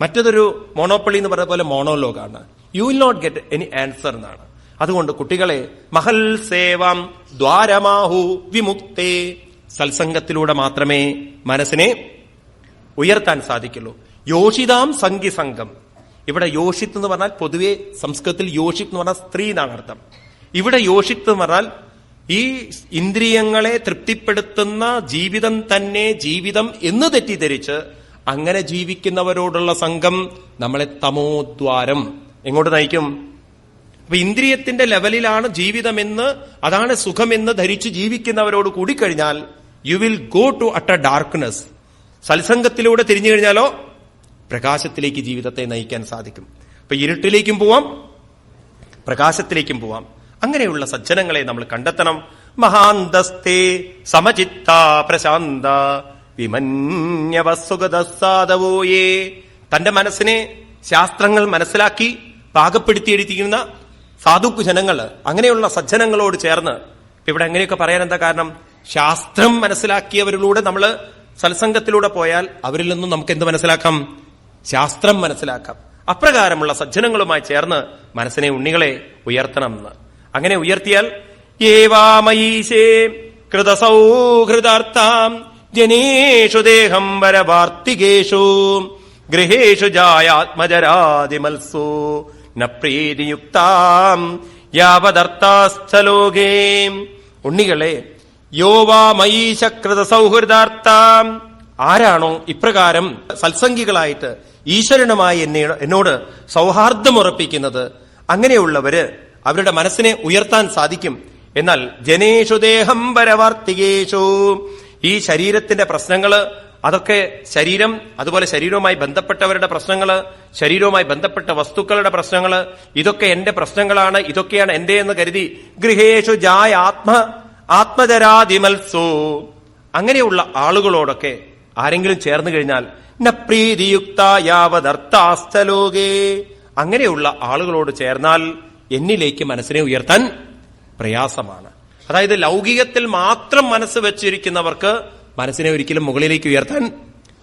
മറ്റതൊരു മോണോപ്പളി എന്ന് പറയുന്ന പോലെ മോണോലോഗാണ്. You will not get any answer എന്നാണ്. അതുകൊണ്ട് കുട്ടികളെ മഹൽ സേവം ദ്വാരമാഹു വിമുക്തേ. സത്സംഗത്തിലൂടെ മാത്രമേ മനസ്സിനെ ഉയർത്താൻ സാധിക്കുള്ളൂ. യോഷിതാം സംഘം ഇവിടെ യോഷിത്ത് എന്ന് പറഞ്ഞാൽ പൊതുവെ സംസ്കൃതത്തിൽ യോഷിത്ത് എന്ന് പറഞ്ഞാൽ സ്ത്രീ എന്നാണ് അർത്ഥം. ഇവിടെ യോഷിത്ത് എന്ന് പറഞ്ഞാൽ ഈ ഇന്ദ്രിയങ്ങളെ തൃപ്തിപ്പെടുത്തുന്ന ജീവിതം തന്നെ ജീവിതം എന്ന് തെറ്റിദ്ധരിച്ച് അങ്ങനെ ജീവിക്കുന്നവരോടുള്ള സംഘം നമ്മളെ തമോദ്വാരം. എങ്ങോട്ട് നയിക്കും? അപ്പൊ ഇന്ദ്രിയത്തിന്റെ ലെവലിലാണ് ജീവിതമെന്ന് അതാണ് സുഖമെന്ന് ധരിച്ച് ജീവിക്കുന്നവരോട് കൂടിക്കഴിഞ്ഞാൽ you will go to utter darkness സത്സംഗത്തിലൂടെ തിരിഞ്ഞു കഴിഞ്ഞാലോ പ്രകാശത്തിലേക്ക് ജീവിതത്തെ നയിക്കാൻ സാധിക്കും. അപ്പൊ ഇരുട്ടിലേക്കും പോവാം പ്രകാശത്തിലേക്കും പോവാം. അങ്ങനെയുള്ള സജ്ജനങ്ങളെ നമ്മൾ കണ്ടെത്തണം. മഹാന്തസ്തേ സമചിത്ത പ്രശാന്ത വിമന്യവസുഗതസാദവോയേ തന്റെ മനസ്സിനെ ശാസ്ത്രങ്ങൾ മനസ്സിലാക്കി പാകപ്പെടുത്തിയെടുത്തിരിക്കുന്ന സാധുക്കു ജനങ്ങൾ അങ്ങനെയുള്ള സജ്ജനങ്ങളോട് ചേർന്ന് ഇവിടെ അങ്ങനെയൊക്കെ പറയാൻ എന്താ കാരണം? ശാസ്ത്രം മനസ്സിലാക്കിയവരിലൂടെ നമ്മൾ സത്സംഗത്തിലൂടെ പോയാൽ അവരിൽ നിന്നും നമുക്ക് എന്ത് മനസ്സിലാക്കാം? ശാസ്ത്രം മനസ്സിലാക്കാം. അപ്രകാരമുള്ള സജ്ജനങ്ങളുമായി ചേർന്ന് മനസ്സിനെ ഉണ്ണികളെ ഉയർത്തണം എന്ന്. അങ്ങനെ ഉയർത്തിയാൽ ഏവാമയീശേ കൃതസൗഹൃദാർത്ഥം ജനേഷു ദേഹം വരവാർത്തികേഷു ഗൃഹേഷു ജായാത്മജരാതിമത്സു ന പ്രീതിയുക്താം യാവദർത്ഥാസ്ഥലോകേ ഉണ്ണികളെ യോവാമയീശകൃത സൗഹൃദാർത്ഥാം ആരാണോ ഇപ്രകാരം സത്സംഗികളായിട്ട് ഈശ്വരനുമായി എന്നെ എന്നോട് സൗഹാർദ്ദമുറപ്പിക്കുന്നത്? അങ്ങനെയുള്ളവര് അവരുടെ മനസ്സിനെ ഉയർത്താൻ സാധിക്കും. എന്നാൽ ജനേഷു ദേഹം പരവാർത്തികേഷു ഈ ശരീരത്തിന്റെ പ്രശ്നങ്ങൾ അതൊക്കെ ശരീരം അതുപോലെ ശരീരവുമായി ബന്ധപ്പെട്ടവരുടെ പ്രശ്നങ്ങൾ ശരീരവുമായി ബന്ധപ്പെട്ട വസ്തുക്കളുടെ പ്രശ്നങ്ങൾ ഇതൊക്കെ എന്റെ പ്രശ്നങ്ങളാണ് ഇതൊക്കെയാണ് എന്റെ എന്ന് കരുതി ഗൃഹേഷു ജായ ആത്മ ആത്മജരാതിമത്സോ. അങ്ങനെയുള്ള ആളുകളോടൊക്കെ ആരെങ്കിലും ചേർന്നു കഴിഞ്ഞാൽ ന പ്രീതിയുക്ത യാവദർത്ഥാസ്ഥലോകേ അങ്ങനെയുള്ള ആളുകളോട് ചേർന്നാൽ എന്നിലേക്ക് മനസ്സിനെ ഉയർത്താൻ പ്രയാസമാണ്. അതായത് ലൗകികത്തിൽ മാത്രം മനസ്സ് വെച്ചിരിക്കുന്നവർക്ക് മനസ്സിനെ ഒരിക്കലും മുകളിലേക്ക് ഉയർത്താൻ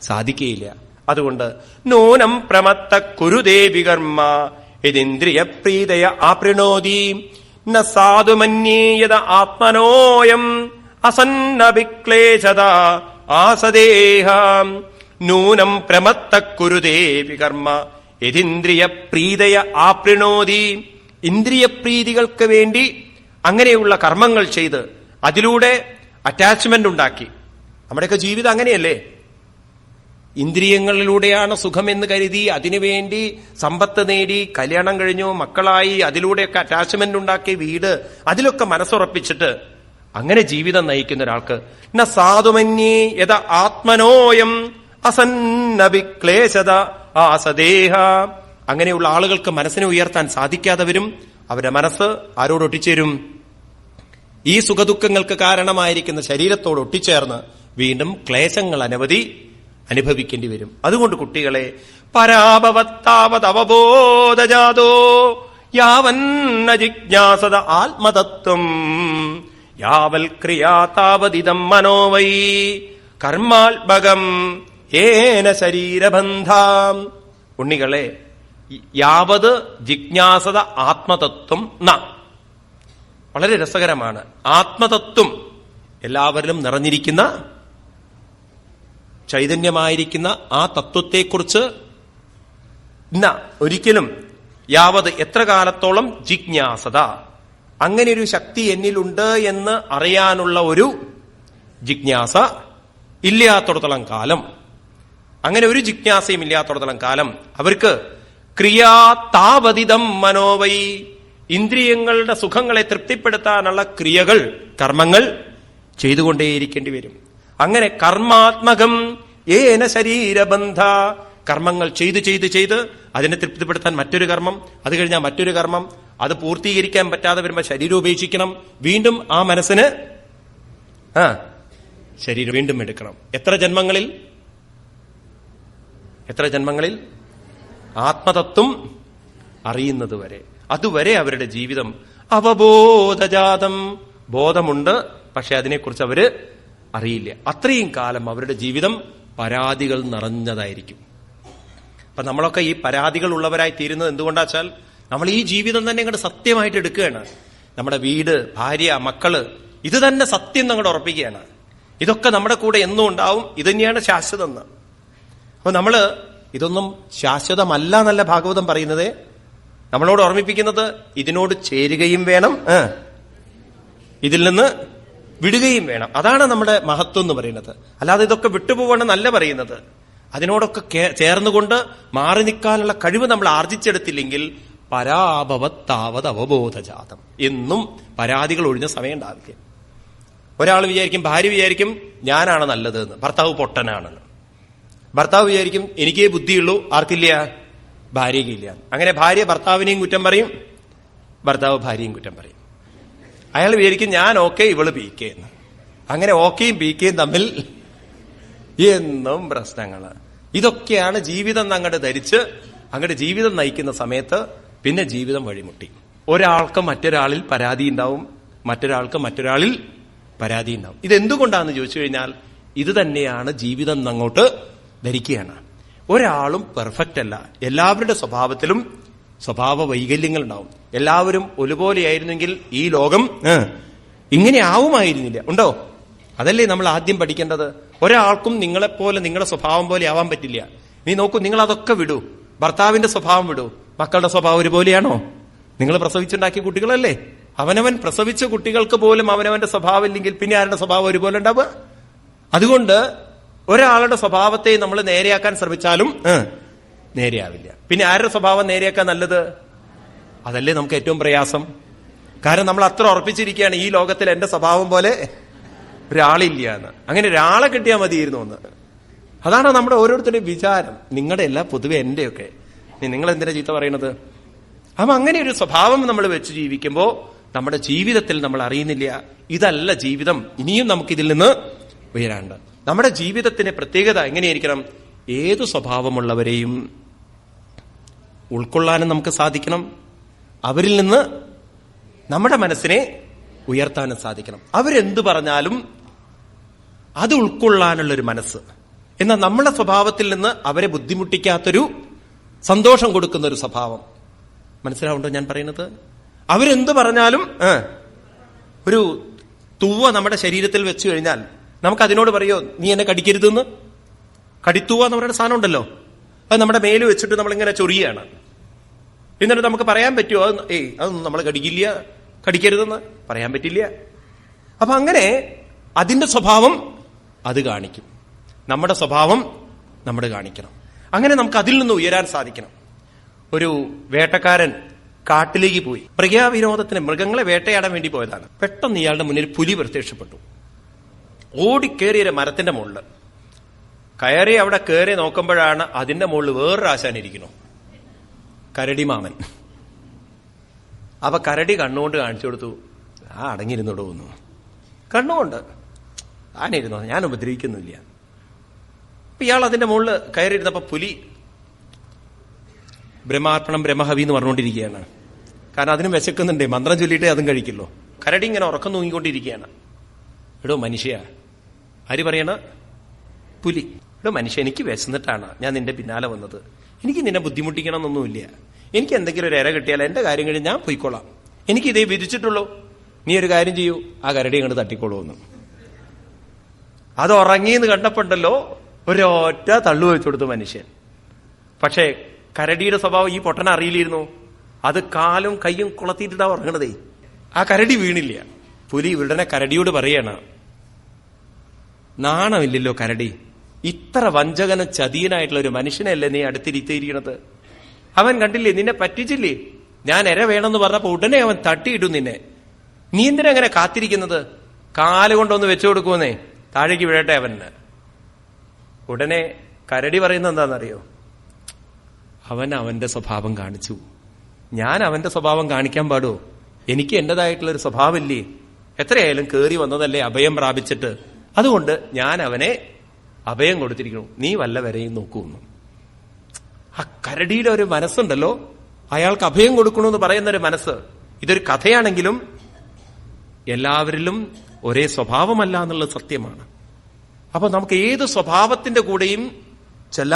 സാധിക്കുകയില്ല. അതുകൊണ്ട് നൂനം പ്രമത്ത കുരുദേവികർമ്മ ഇതിന്ദ്രിയ പ്രീതയ ആ ന സാധുമന്യേയത ആത്മനോയം അസന്നഭിക്ലേശത ആസദേഹ. നൂനം പ്രമത്ത കുരുദേവി കർമ്മ യതിന്ദ്രിയ പ്രീതയ ആപ്രിണോതി ഇന്ദ്രിയ പ്രീതികൾക്ക് വേണ്ടി അങ്ങനെയുള്ള കർമ്മങ്ങൾ ചെയ്ത് അതിലൂടെ അറ്റാച്ച്മെന്റ് ഉണ്ടാക്കി. നമ്മുടെയൊക്കെ ജീവിതം അങ്ങനെയല്ലേ? ഇന്ദ്രിയങ്ങളിലൂടെയാണ് സുഖമെന്ന് കരുതി അതിനുവേണ്ടി സമ്പത്ത് നേടി കല്യാണം കഴിഞ്ഞു മക്കളായി അതിലൂടെയൊക്കെ അറ്റാച്ച്മെന്റ് ഉണ്ടാക്കി വീട് അതിലൊക്കെ മനസ്സുറപ്പിച്ചിട്ട് അങ്ങനെ ജീവിതം നയിക്കുന്ന ഒരാൾക്ക് ന സാധുമന്യേ യഥ ആത്മനോയം അസന്നഭിക്ലേശത ആസദേഹ. അങ്ങനെയുള്ള ആളുകൾക്ക് മനസ്സിനെ ഉയർത്താൻ സാധിക്കാതെ വരും അവരുടെ മനസ്സ് ആരോട് ഒട്ടിച്ചേരും? ഈ സുഖദുഃഖങ്ങൾക്ക് കാരണമായിരിക്കുന്ന ശരീരത്തോട് ഒട്ടിച്ചേർന്ന് വീണ്ടും ക്ലേശങ്ങൾ അനവധി അനുഭവിക്കേണ്ടി വരും. അതുകൊണ്ട് കുട്ടികളെ പരാഭവത്താവത് അവബോധജാതോ യാവന്ന ജിജ്ഞാസത ആത്മതത്വം യാവൽ ക്രിയാ താവതിതം മനോവൈ കർമാത്മകം ഏന ശരീരബന്ധാം. ഉണ്ണികളെ യാവത് ജിജ്ഞാസത ആത്മതത്വം ന. വളരെ രസകരമാണ്. ആത്മതത്വം എല്ലാവരിലും നിറഞ്ഞിരിക്കുന്ന ചൈതന്യമായിരിക്കുന്ന ആ തത്വത്തെക്കുറിച്ച് ഇന്ന ഒരിക്കലും യാവത് എത്ര കാലത്തോളം ജിജ്ഞാസത. അങ്ങനെ ഒരു ശക്തി എന്നിലുണ്ട് എന്ന് അറിയാനുള്ള ഒരു ജിജ്ഞാസ ഇല്ലാത്തടത്തോളം കാലം. അങ്ങനെ ഒരു ജിജ്ഞാസയും ഇല്ലാത്തടത്തോളം കാലം. അവർക്ക് ക്രിയാതാപതിതം മനോവൈ ഇന്ദ്രിയങ്ങളുടെ സുഖങ്ങളെ തൃപ്തിപ്പെടുത്താനുള്ള ക്രിയകൾ കർമ്മങ്ങൾ ചെയ്തുകൊണ്ടേയിരിക്കേണ്ടി വരും. അങ്ങനെ കർമാത്മകം ഏന ശരീരബന്ധ. കർമ്മങ്ങൾ ചെയ്ത് ചെയ്ത് ചെയ്ത് അതിനെ തൃപ്തിപ്പെടുത്താൻ മറ്റൊരു കർമ്മം അത് കഴിഞ്ഞാൽ മറ്റൊരു കർമ്മം അത് പൂർത്തീകരിക്കാൻ പറ്റാതെ വരുമ്പോൾ ശരീരം ഉപേക്ഷിക്കണം. വീണ്ടും ആ മനസ്സിന് ആ ശരീരം വീണ്ടും എടുക്കണം. എത്ര ജന്മങ്ങളിൽ? എത്ര ജന്മങ്ങളിൽ? ആത്മതത്വം അറിയുന്നത് വരെ. അതുവരെ അവരുടെ ജീവിതം. അവബോധജാതം. ബോധമുണ്ട് പക്ഷെ അതിനെക്കുറിച്ച് അവർ അറിയില്ല. അത്രയും കാലം അവരുടെ ജീവിതം പരാതികൾ നിറഞ്ഞതായിരിക്കും. അപ്പൊ നമ്മളൊക്കെ ഈ പരാതികൾ ഉള്ളവരായി തീരുന്നത് എന്തുകൊണ്ടാച്ചാൽ നമ്മൾ ഈ ജീവിതം തന്നെ ഇങ്ങോട്ട് സത്യമായിട്ട് എടുക്കുകയാണ്. നമ്മുടെ വീട് ഭാര്യ മക്കൾ ഇത് തന്നെ സത്യം നിങ്ങളുടെ ഉറപ്പിക്കുകയാണ്. ഇതൊക്കെ നമ്മുടെ കൂടെ എന്നും ഉണ്ടാവും ഇത് തന്നെയാണ് ശാശ്വതം എന്ന് അപ്പൊ നമ്മൾ ഇതൊന്നും ശാശ്വതമല്ല എന്നല്ല ഭാഗവതം പറയുന്നത്. നമ്മളോട് ഓർമ്മിപ്പിക്കുന്നത് ഇതിനോട് ചേരുകയും വേണം ഇതിൽ നിന്ന് വിടുകയും വേണം. അതാണ് നമ്മുടെ മഹത്വം എന്ന് പറയുന്നത്. അല്ലാതെ ഇതൊക്കെ വിട്ടുപോകണമെന്നല്ല പറയുന്നത്. അതിനോടൊക്കെ ചേർന്നുകൊണ്ട് മാറി നിൽക്കാനുള്ള കഴിവ് നമ്മൾ ആർജിച്ചെടുത്തില്ലെങ്കിൽ പരാഭവത്താവത് അവബോധജാതം. എന്നും പരാതികൾ ഒഴിഞ്ഞ സമയം ഉണ്ടാവില്ല. ഒരാൾ വിചാരിക്കും ഭാര്യ വിചാരിക്കും ഞാനാണ് നല്ലത് എന്ന് ഭർത്താവ് പൊട്ടനാണെന്ന്. ഭർത്താവ് വിചാരിക്കും എനിക്കേ ബുദ്ധിയുള്ളൂ ആർക്കില്ല? ഭാര്യയ്ക്കില്ല. അങ്ങനെ ഭാര്യ ഭർത്താവിനെയും കുറ്റം പറയും ഭർത്താവ് ഭാര്യയും കുറ്റം പറയും. അയാൾ വിചാരിക്കും ഞാൻ ഓക്കെ ഇവൾ പി കെ എന്ന് അങ്ങനെ ഓക്കെയും പി കെയും തമ്മിൽ എന്നും പ്രശ്നങ്ങൾ. ഇതൊക്കെയാണ് ജീവിതം അങ്ങോട്ട് ധരിച്ച് അങ്ങോട്ട് ജീവിതം നയിക്കുന്ന സമയത്ത് പിന്നെ ജീവിതം വഴിമുട്ടി. ഒരാൾക്ക് മറ്റൊരാളിൽ പരാതി ഉണ്ടാവും മറ്റൊരാൾക്ക് മറ്റൊരാളിൽ പരാതി ഉണ്ടാവും. ഇതെന്തുകൊണ്ടാണെന്ന് ചോദിച്ചു കഴിഞ്ഞാൽ ഇത് തന്നെയാണ് ജീവിതം അങ്ങോട്ട് ധരിക്കുകയാണ്. ഒരാളും പെർഫെക്റ്റ് അല്ല. എല്ലാവരുടെ സ്വഭാവത്തിലും സ്വഭാവ വൈകല്യങ്ങൾ ഉണ്ടാവും. എല്ലാവരും ഒരുപോലെയായിരുന്നെങ്കിൽ ഈ ലോകം ഇങ്ങനെ ആവുമായിരുന്നില്ല. ഉണ്ടോ? അതല്ലേ നമ്മൾ ആദ്യം പഠിക്കേണ്ടത്? ഒരാൾക്കും നിങ്ങളെപ്പോലെ നിങ്ങളുടെ സ്വഭാവം പോലെ ആവാൻ പറ്റില്ല. നീ നോക്കൂ നിങ്ങൾ അതൊക്കെ വിടൂ. ഭർത്താവിന്റെ സ്വഭാവം വിടൂ. മക്കളുടെ സ്വഭാവം ഒരുപോലെയാണോ? നിങ്ങൾ പ്രസവിച്ചുണ്ടാക്കിയ കുട്ടികളല്ലേ? അവനവൻ പ്രസവിച്ച കുട്ടികൾക്ക് പോലും അവനവന്റെ സ്വഭാവം ഇല്ലെങ്കിൽ പിന്നെ ആരുടെ സ്വഭാവം ഒരുപോലെ ഉണ്ടാവുക? അതുകൊണ്ട് ഒരാളുടെ സ്വഭാവത്തെ നമ്മൾ നേരെയാക്കാൻ ശ്രമിച്ചാലും നേരെയാവില്ല. പിന്നെ ആരുടെ സ്വഭാവം നേരെയാക്കാൻ നല്ലത്? അതല്ലേ നമുക്ക് ഏറ്റവും പ്രയാസം? കാരണം നമ്മൾ അത്ര ഉറപ്പിച്ചിരിക്കുകയാണ് ഈ ലോകത്തിൽ എന്റെ സ്വഭാവം പോലെ ഒരാളില്ല എന്ന്. അങ്ങനെ ഒരാളെ കിട്ടിയാൽ മതിയിരുന്നു എന്ന്. അതാണ് നമ്മുടെ ഓരോരുത്തരുടെയും വിചാരം. നിങ്ങളുടെ എല്ലാ പൊതുവെ എന്റെയൊക്കെ. നിങ്ങൾ എന്തിനാ ചീത്ത പറയണത് അപ്പൊ അങ്ങനെ ഒരു സ്വഭാവം നമ്മൾ വെച്ച് ജീവിക്കുമ്പോൾ നമ്മുടെ ജീവിതത്തിൽ നമ്മൾ അറിയുന്നില്ല. ഇതല്ല ജീവിതം. ഇനിയും നമുക്കിതിൽ നിന്ന് ഉയരാണ്ട്. നമ്മുടെ ജീവിതത്തിന്റെ പ്രത്യേകത എങ്ങനെയായിരിക്കണം? ഏതു സ്വഭാവമുള്ളവരെയും ഉൾക്കൊള്ളാനും നമുക്ക് സാധിക്കണം. അവരിൽ നിന്ന് നമ്മുടെ മനസ്സിനെ ഉയർത്താനും സാധിക്കണം. അവരെന്ത് പറഞ്ഞാലും അത് ഉൾക്കൊള്ളാനുള്ള ഒരു മനസ്സ്. എന്നാൽ നമ്മുടെ സ്വഭാവത്തിൽ നിന്ന് അവരെ ബുദ്ധിമുട്ടിക്കാത്തൊരു സന്തോഷം കൊടുക്കുന്ന ഒരു സ്വഭാവം. മനസ്സിലാവുണ്ടോ ഞാൻ പറയുന്നത്? അവരെന്ത് പറഞ്ഞാലും ഒരു തൂവ നമ്മുടെ ശരീരത്തിൽ വെച്ചു കഴിഞ്ഞാൽ നമുക്ക് അതിനോട് പറയോ നീ എന്നെ കടിക്കരുതെന്ന്? കടിത്തൂവ എന്ന് പറയുന്ന സാധനം ഉണ്ടല്ലോ. അത് നമ്മുടെ മേൽ വെച്ചിട്ട് നമ്മളിങ്ങനെ ചൊറിയാണ് എന്നിട്ട് നമുക്ക് പറയാൻ പറ്റുമോ? അത് ഏയ് അതൊന്നും നമ്മൾ കടിക്കില്ല. കടിക്കരുതെന്ന് പറയാൻ പറ്റില്ല. അപ്പൊ അങ്ങനെ അതിന്റെ സ്വഭാവം അത് കാണിക്കും. നമ്മുടെ സ്വഭാവം നമ്മൾ കാണിക്കണം. അങ്ങനെ നമുക്ക് അതിൽ നിന്ന് ഉയരാൻ സാധിക്കണം. ഒരു വേട്ടക്കാരൻ കാട്ടിലേക്ക് പോയി. മൃഗാവിനോദത്തിന് മൃഗങ്ങളെ വേട്ടയാടാൻ വേണ്ടി പോയതാണ്. പെട്ടെന്ന് ഇയാളുടെ മുന്നിൽ പുലി പ്രത്യക്ഷപ്പെട്ടു. ഓടിക്കേറിയ മരത്തിന്റെ മുകളിൽ. കയറി അവിടെ കയറി നോക്കുമ്പോഴാണ് അതിന്റെ മുകളിൽ വേറൊരു ആശാൻ ഇരിക്കുന്നു കരടി മാമൻ അപ്പൊ കരടി കണ്ണുകൊണ്ട് കാണിച്ചു കൊടുത്തു ആ അടങ്ങിയിരുന്നോട് തോന്നു കണ്ണുകൊണ്ട്. ആനയിരുന്നോ? ഞാൻ ഉപദ്രവിക്കുന്നില്ല. അപ്പൊ ഇയാൾ അതിന്റെ മുകളിൽ കയറിയിരുന്നപ്പോ പുലി ബ്രഹ്മാർപ്പണം ബ്രഹ്മഹവി എന്ന് പറഞ്ഞുകൊണ്ടിരിക്കുകയാണ്. കാരണം അതിനും വിശക്കുന്നുണ്ടേ. മന്ത്രം ചൊല്ലിയിട്ടേ അതും കഴിക്കില്ലോ കരടി ഇങ്ങനെ ഉറക്കം തൂങ്ങിക്കൊണ്ടിരിക്കുകയാണ്. എടോ മനുഷ്യ ആര് പറയണ? പുലി. എടോ മനുഷ്യ എനിക്ക് വിശന്നിട്ടാണ് ഞാൻ നിന്റെ പിന്നാലെ വന്നത്. എനിക്ക് നിന്നെ ബുദ്ധിമുട്ടിക്കണം എന്നൊന്നുമില്ല എനിക്ക് എന്തെങ്കിലും ഒരു ഇര കിട്ടിയാൽ എന്റെ കാര്യം കഴിഞ്ഞ് ഞാൻ പോയിക്കോളാം. എനിക്ക് ഇതേ വിധിച്ചിട്ടുള്ളൂ. നീ ഒരു കാര്യം ചെയ്യൂ. ആ കരടി അങ്ങോട്ട് തട്ടിക്കോളൂന്ന് അത് ഉറങ്ങിയെന്ന് കണ്ടപ്പോണ്ടല്ലോ ഒരൊറ്റ തള്ളു വെച്ചു കൊടുത്തു മനുഷ്യൻ. പക്ഷേ കരടിയുടെ സ്വഭാവം ഈ പൊട്ടന അറിയില്ലായിരുന്നു. അത് കാലും കയ്യും കുളത്തിയിട്ടാ ഉറങ്ങണതേ. ആ കരടി വീണില്ല. പുലി ഇവരുടെ കരടിയോട് പറയണ നാണമില്ലല്ലോ കരടി. ഇത്ര വഞ്ചകന ചതിയനായിട്ടുള്ള ഒരു മനുഷ്യനല്ലേ നീ അടുത്തിരുത്തിയിരിക്കണത് അവൻ കണ്ടില്ലേ നിന്നെ പറ്റിച്ചില്ലേ? ഞാൻ എര വേണമെന്ന് പറഞ്ഞപ്പോ ഉടനെ അവൻ തട്ടിയിട്ടു നിന്നെ. നീ എന്തിനാ അങ്ങനെ കാത്തിരിക്കുന്നത്? കാൽ കൊണ്ടൊന്ന് വെച്ചു കൊടുക്കുമെന്നേ താഴേക്ക് വീഴട്ടെ അവന് ഉടനെ കരടി പറയുന്നത് എന്താണെന്നറിയോ? അവൻ അവന്റെ സ്വഭാവം കാണിച്ചു. ഞാൻ അവന്റെ സ്വഭാവം കാണിക്കാൻ പാടോ എനിക്ക് എന്റേതായിട്ടുള്ള ഒരു സ്വഭാവമില്ലേ? എത്രയായാലും കയറി വന്നതല്ലേ അഭയം പ്രാപിച്ചിട്ട്. അതുകൊണ്ട് ഞാൻ അവനെ അഭയം കൊടുത്തിരിക്കുന്നു. നീ വല്ല വരെയും നോക്കുന്നു ആ കരടിയുടെ ഒരു മനസ്സുണ്ടല്ലോ. അയാൾക്ക് അഭയം കൊടുക്കണമെന്ന് പറയുന്ന ഒരു മനസ്സ്. ഇതൊരു കഥയാണെങ്കിലും എല്ലാവരിലും ഒരേ സ്വഭാവമല്ല എന്നുള്ളത് സത്യമാണ്. അപ്പൊ നമുക്ക് ഏത് സ്വഭാവത്തിന്റെ കൂടെയും